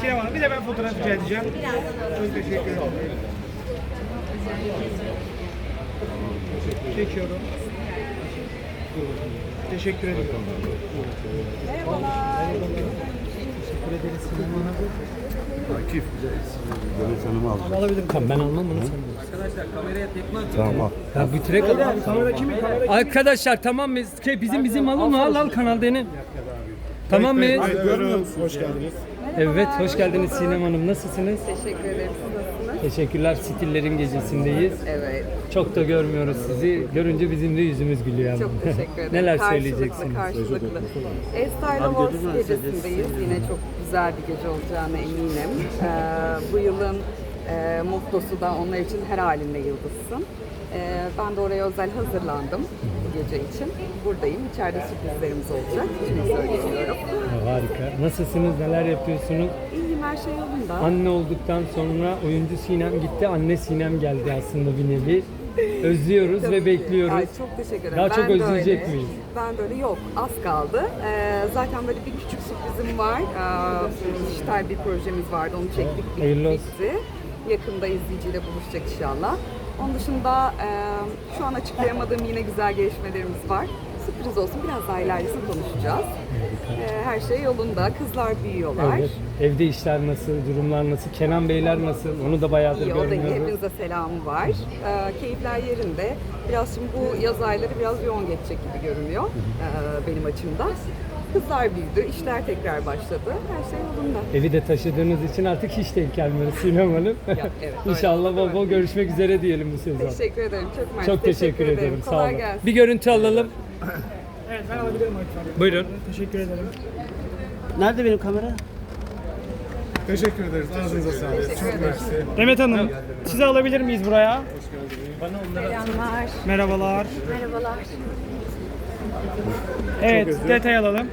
Sinem Hanım bir de ben fotoğraf rica edeceğim. Çok teşekkür ederim. Çekiyorum. Teşekkür ederim. Akif. Demet Hanım'ı alacağım. Alabilirim. Tamam ben almam bunu sen. Tamam al. Ya bir direkt al. Kamera kimin? Kamera Arkadaşlar tamam mı? Şey, bizim bizim al onu al al kanal dene. Tamam mı? Görmüyor musun? Hoş geldiniz. Evet hoş geldiniz Sinem Hanım. Nasılsınız? Teşekkür ederim. Siz nasılsınız? Teşekkürler. Stillerin gecesindeyiz. Evet. Çok da görmüyoruz sizi. Görünce bizim de yüzümüz gülüyor. ama. Çok teşekkür ederim. Neler Karşılıklı, söyleyeceksiniz? Karşılıklı. Estyle Awards gecesindeyiz. Yine çok güzel bir gece olacağına eminim. Ee, bu yılın e, mottosu da onlar için her halinde yıldızsın. Ee, ben de oraya özel hazırlandım bu gece için. Buradayım. İçeride sürprizlerimiz olacak. Şimdi söyleyemiyorum. Nasılsınız? Neler yapıyorsunuz? İyiyim her şey yolunda. Anne olduktan sonra oyuncu Sinem gitti. Anne Sinem geldi aslında bir nevi. Özlüyoruz Tabii ve ki. bekliyoruz. Ay, çok teşekkür ederim. Daha çok Ben de özleyecek öyle. miyiz? Ben de öyle yok. Az kaldı. Ee, zaten böyle bir küçük sürprizim var. Ee, dijital bir projemiz vardı. Onu çektik. bitti, Hayırlı olsun. Yakında izleyiciyle buluşacak inşallah. Onun dışında e, şu an açıklayamadığım yine güzel gelişmelerimiz var. Sürpriz olsun. Biraz daha ilerisini konuşacağız. Ee, her şey yolunda. Kızlar büyüyorlar. Evet. Evde işler nasıl, durumlar nasıl, Kenan Beyler nasıl? Onu da bayağıdır İyi, o da iyi. görmüyoruz. Hepinize selamı var. Ee, keyifler yerinde. Biraz şimdi bu yaz ayları biraz yoğun geçecek gibi görünüyor ee, benim açımdan. Kızlar büyüdü, işler tekrar başladı. Her şey yolunda. Evi de taşıdığınız için artık hiç denk gelmiyoruz Sinem Hanım. evet, öyle. İnşallah bol bol görüşmek üzere diyelim bu sezon. Teşekkür ederim. Çok mersi. Çok teşekkür, ederim. Sağ Kolay olun. gelsin. Bir görüntü alalım. Evet ben alabilirim Akif Buyurun. Teşekkür ederim. Nerede benim kamera? Teşekkür ederiz. Ağzınıza sağlık. Çok mersi. Demet Hanım sizi alabilir miyiz buraya? Selamlar. Merhabalar. Merhabalar. Evet detay alalım.